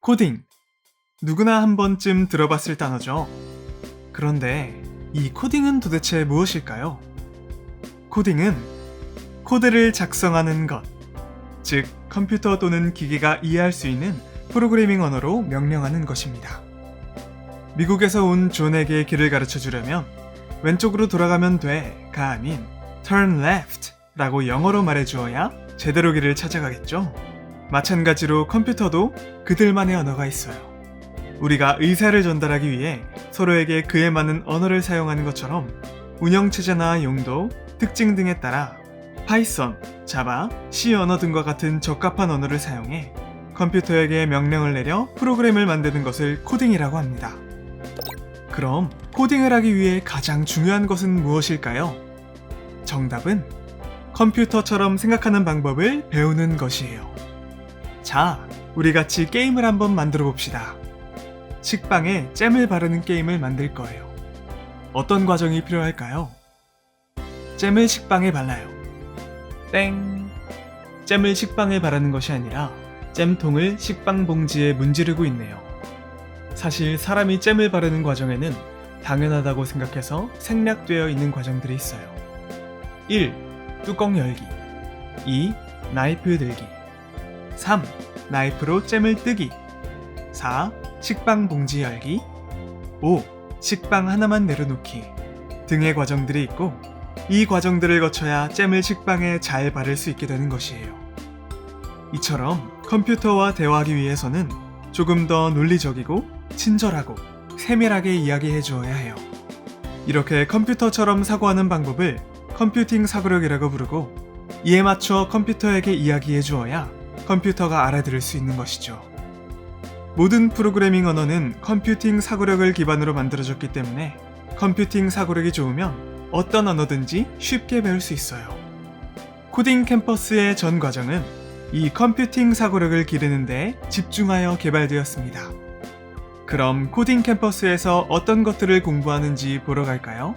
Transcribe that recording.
코딩. 누구나 한 번쯤 들어봤을 단어죠. 그런데 이 코딩은 도대체 무엇일까요? 코딩은 코드를 작성하는 것, 즉 컴퓨터 또는 기계가 이해할 수 있는 프로그래밍 언어로 명령하는 것입니다. 미국에서 온 존에게 길을 가르쳐 주려면 왼쪽으로 돌아가면 돼가 아닌 turn left 라고 영어로 말해 주어야 제대로 길을 찾아가겠죠? 마찬가지로 컴퓨터도 그들만의 언어가 있어요. 우리가 의사를 전달하기 위해 서로에게 그에 맞는 언어를 사용하는 것처럼 운영체제나 용도, 특징 등에 따라 파이썬, 자바, C 언어 등과 같은 적합한 언어를 사용해 컴퓨터에게 명령을 내려 프로그램을 만드는 것을 코딩이라고 합니다. 그럼 코딩을 하기 위해 가장 중요한 것은 무엇일까요? 정답은 컴퓨터처럼 생각하는 방법을 배우는 것이에요. 자, 우리 같이 게임을 한번 만들어 봅시다. 식빵에 잼을 바르는 게임을 만들 거예요. 어떤 과정이 필요할까요? 잼을 식빵에 발라요. 땡. 잼을 식빵에 바르는 것이 아니라 잼통을 식빵 봉지에 문지르고 있네요. 사실 사람이 잼을 바르는 과정에는 당연하다고 생각해서 생략되어 있는 과정들이 있어요. 1. 뚜껑 열기 2. 나이프 들기 3. 나이프로 잼을 뜨기 4. 식빵 봉지 열기 5. 식빵 하나만 내려놓기 등의 과정들이 있고 이 과정들을 거쳐야 잼을 식빵에 잘 바를 수 있게 되는 것이에요. 이처럼 컴퓨터와 대화하기 위해서는 조금 더 논리적이고 친절하고 세밀하게 이야기해 주어야 해요. 이렇게 컴퓨터처럼 사고하는 방법을 컴퓨팅 사고력이라고 부르고 이에 맞춰 컴퓨터에게 이야기해 주어야 컴퓨터가 알아들을 수 있는 것이죠. 모든 프로그래밍 언어는 컴퓨팅 사고력을 기반으로 만들어졌기 때문에 컴퓨팅 사고력이 좋으면 어떤 언어든지 쉽게 배울 수 있어요. 코딩 캠퍼스의 전 과정은 이 컴퓨팅 사고력을 기르는데 집중하여 개발되었습니다. 그럼 코딩 캠퍼스에서 어떤 것들을 공부하는지 보러 갈까요?